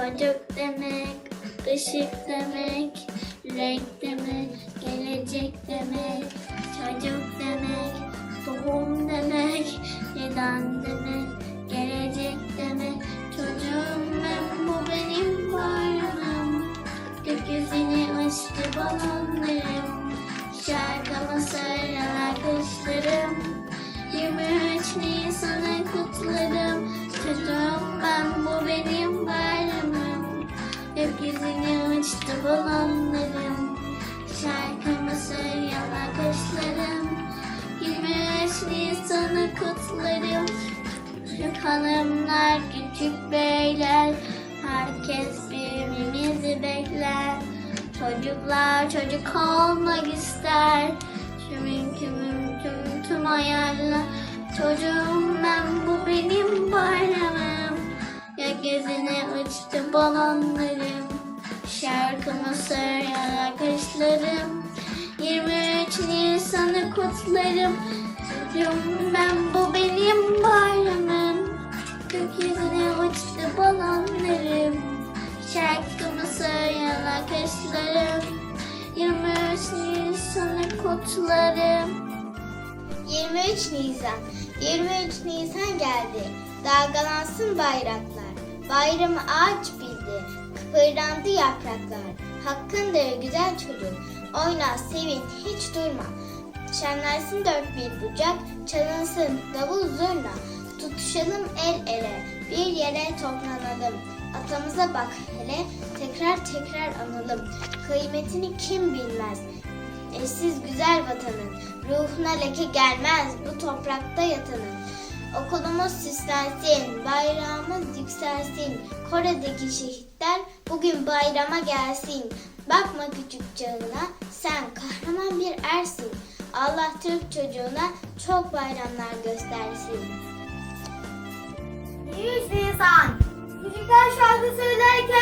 Çocuk demek, ışık demek, renk demek, gelecek demek. Çocuk demek, tohum demek, fidan demek, gelecek demek. Çocuğum ben, bu benim bayramım. Gökyüzünü açtı balonlarım. Şarkımı söyler kuşlarım. 23 Nisan'ı kutlarım. Gökyüzünü uçtu balonlarım. Şarkımı söyler kuşlarım. 23 Nisan'ı kutlarım. Küçük hanımlar, küçük beyler, herkes birbirimizi bekler. Çocuklar çocuk olmak ister. Tümün tümün tüm tüm hayaller. Çocuğum ben bu benim bayramım. Gökyüzüne uçtu balonlarım. Söyler kışlarım. 23 Nisan'ı kutlarım. Çocuğum ben bu benim bayramım. Gökyüzüne uçtu balonlarım. Şarkımı söyler kışlarım. 23 Nisan'ı kutlarım. 23 Nisan. 23 Nisan geldi. Dalgalansın bayraklar. Bayramı ağaç bildi. Kıpırdandı yapraklar. Hakkındır güzel çocuk. Oyna, sevin, hiç durma. Şenlensin dört bir bucak. Çalınsın davul zurna. Tutuşalım el ele. Bir yere toplanalım. Atamıza bak hele. Tekrar tekrar analım. Kıymetini kim bilmez. Eşsiz güzel vatanın ruhuna leke gelmez bu toprakta yatanın. Okulumuz süslensin, bayrağımız yükselsin. Kore'deki şehitler bugün bayrama gelsin. Bakma küçük çağına, sen kahraman bir ersin. Allah Türk çocuğuna çok bayramlar göstersin. 23 Nisan Çocuklar şarkı söylerken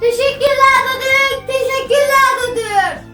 Teşekkürler Atatürk, teşekkürler Atatürk.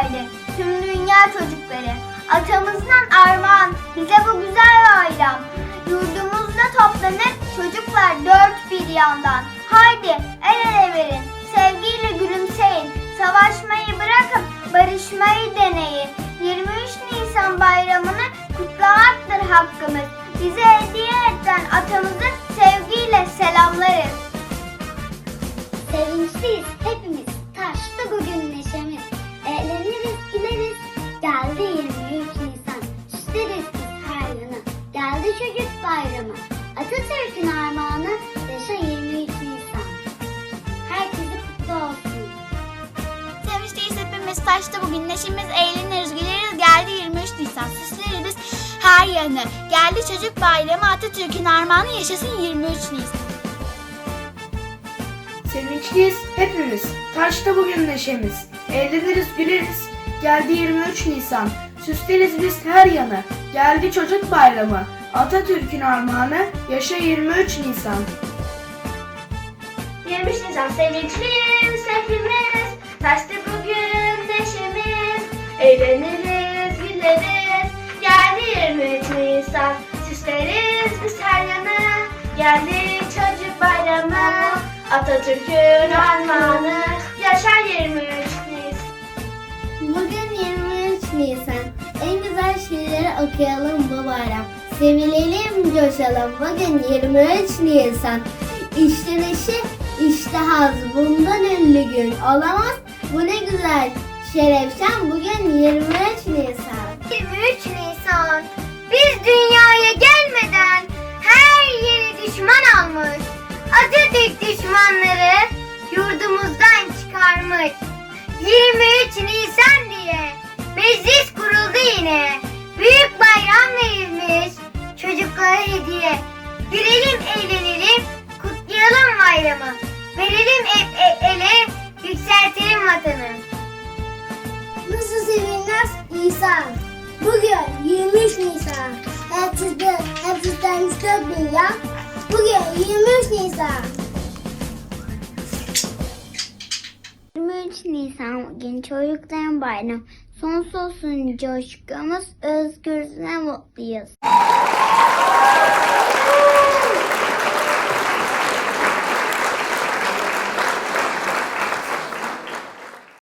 Verdi tüm dünya çocukları. Atamızdan armağan bize bu güzel bayram. Yurdumuzda toplanır çocuklar dört bir yandan. Haydi el ele verin, sevgiyle gülümseyin. Savaşmayı bırakıp barışmayı deneyin. 23 Nisan bayramını kutlamaktır hakkımız. Bize hediye eden atamızı sevgiyle selamlarız. Sevinçliyiz Sevinçliyiz hepimiz taşta bugün neşemiz eğleniriz güleriz geldi 23 Nisan süsleriz biz her yanı geldi çocuk bayramı Atatürk'ün armağanı yaşasın 23 Nisan. Sevinçliyiz hepimiz. Taşta bugün neşemiz. Eğleniriz güleriz. Geldi 23 Nisan. Süsleriz biz her yanı. Geldi çocuk bayramı. Atatürk'ün armağanı. Yaşa 23 Nisan. 23 Nisan sevinçliyiz hepimiz taşta eğleniriz güleriz geldi 23 Nisan geldi çocuk bayramı. Atatürk'ün armağanı yaşar 23 Nisan. Bugün 23 Nisan. En güzel şiirleri okuyalım bu bayram. Sevinelim, coşalım. Bugün 23 Nisan. İşte neşe, işte haz. Bundan ünlü gün olamaz. Bu ne güzel şerefşen. Bugün 23 Nisan. 23 Nisan. Biz dünyaya gelmeden her yeri düşman almış. Atatürk düşmanları yurdumuzdan çıkarmış. 23 Nisan diye meclis kuruldu yine. Büyük bayram verilmiş. Çocuklara hediye. Gülelim, eğlenelim, kutlayalım bayramı. Verelim el, el, ele, yükseltelim vatanı. Nasıl sevinmez Nisan? Bugün 23 Nisan. Hepsizden, hepsizden çok dünya. Bugün 23 Nisan. 23 Nisan bugün çocukların bayramı. Sonsuzsun coşkumuz, özgürüz mutluyuz.